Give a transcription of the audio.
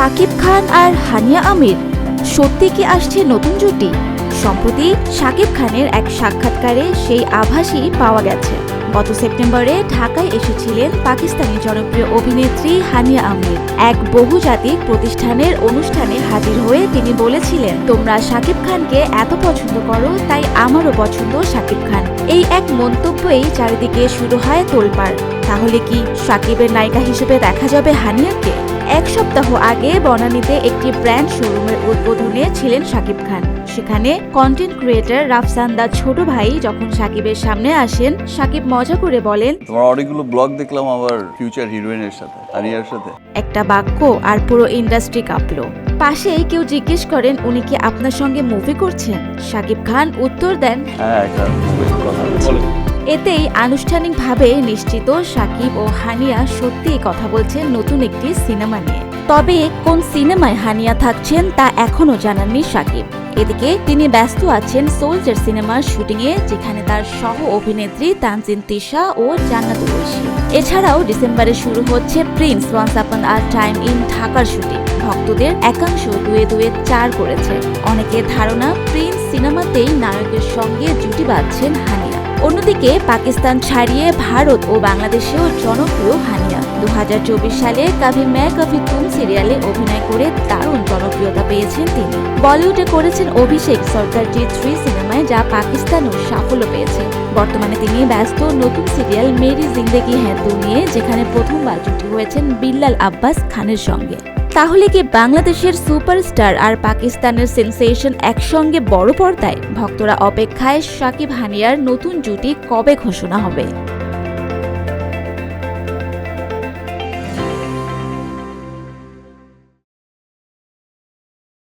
শাকিব খান আর হানিয়া আমির। সত্যি কি আসছে নতুন জুটি? সম্প্রতি শাকিব খানের এক সাক্ষাৎকারে সেই আভাসই পাওয়া গেছে। গত সেপ্টেম্বরে ঢাকায় এসেছিলেন পাকিস্তানি জনপ্রিয় অভিনেত্রী হানিয়া আমির। এক বহুজাতিক প্রতিষ্ঠানের অনুষ্ঠানে হাজির হয়ে তিনি বলেছিলেন, তোমরা শাকিব খানকে এত পছন্দ করো, তাই আমারও পছন্দ শাকিব খান। এই এক মন্তব্যই চারিদিকে শুরু হয় তোলপাড়। তাহলে কি শাকিবের নায়িকা হিসেবে দেখা যাবে হানিয়াকে? সপ্তাহ আগে বনানীতে একটি ব্র্যান্ড শোরুমের উদ্বোধনে ছিলেন শাকিব খান। সেখানে কন্টেন্ট ক্রিয়েটর রাফসান্দা ছোট ভাই যখন শাকিবের সামনে আসেন শাকিব মজা করে বলেন তোমার অনেকগুলো ব্লগ দেখলাম আবার ফিউচার হিরোইনের সাথে আনিয়ার সাথে। একটা বাক্য আর পুরো ইন্ডাস্ট্রি কাঁপলো। পাশেই কেউ জিজ্ঞেস করেন উনি কি আপনার সঙ্গে মুভি করছেন? সাকিব খান উত্তর দেন হ্যাঁ একটা movie কথা এতেই আনুষ্ঠানিকভাবে নিশ্চিত সাকিব ও হানিয়া সত্যিই কথা বলছেন নতুন একটি সিনেমা নিয়ে। তবে কোন সিনেমায় হানিয়া থাকছেন তা এখনও জানাননি সাকিব। এদিকে তিনি ব্যস্ত আছেন সোলজার সিনেমার শুটিংয়ে, যেখানে তার সহ অভিনেত্রী তানজিন তিশা ও জান্নাতুল ঐশী। এছাড়াও ডিসেম্বরে শুরু হচ্ছে prince once upon a time in ঢাকার শুটিং। ভক্তদের একাংশ দুয়ে দুয়ে চার করেছে। অনেকের ধারণা, প্রিন্স সিনেমাতেই নায়কের সঙ্গে জুটি বাঁধছেন হানিয়া। অন্যদিকে পাকিস্তান ছাড়িয়ে ভারত ও বাংলাদেশেও জনপ্রিয় হানিয়া। দু হাজার চব্বিশ সালে কাভি ম্যা কভি তুম সিরিয়ালে অভিনয় করে দারুণ জনপ্রিয়তা পেয়েছেন তিনি। বলিউডে করেছেন অভিষেক সরকারজি থ্রি সিনেমায় যা পাকিস্তানেও সাফল্য পেয়েছে। বর্তমানে তিনি ব্যস্ত নতুন সিরিয়াল মেরি জিন্দেগি হ্যাঁ তু নিয়ে, যেখানে প্রথমবার জুটি হয়েছেন বিল্লাল আব্বাস খানের সঙ্গে। তাহলে কি বাংলাদেশের সুপারস্টার আর পাকিস্তানের সেন্সেশন একসঙ্গে বড় পর্দায়? ভক্তরা অপেক্ষায় সাকিব হানিয়ার নতুন জুটি কবে ঘোষণা হবে?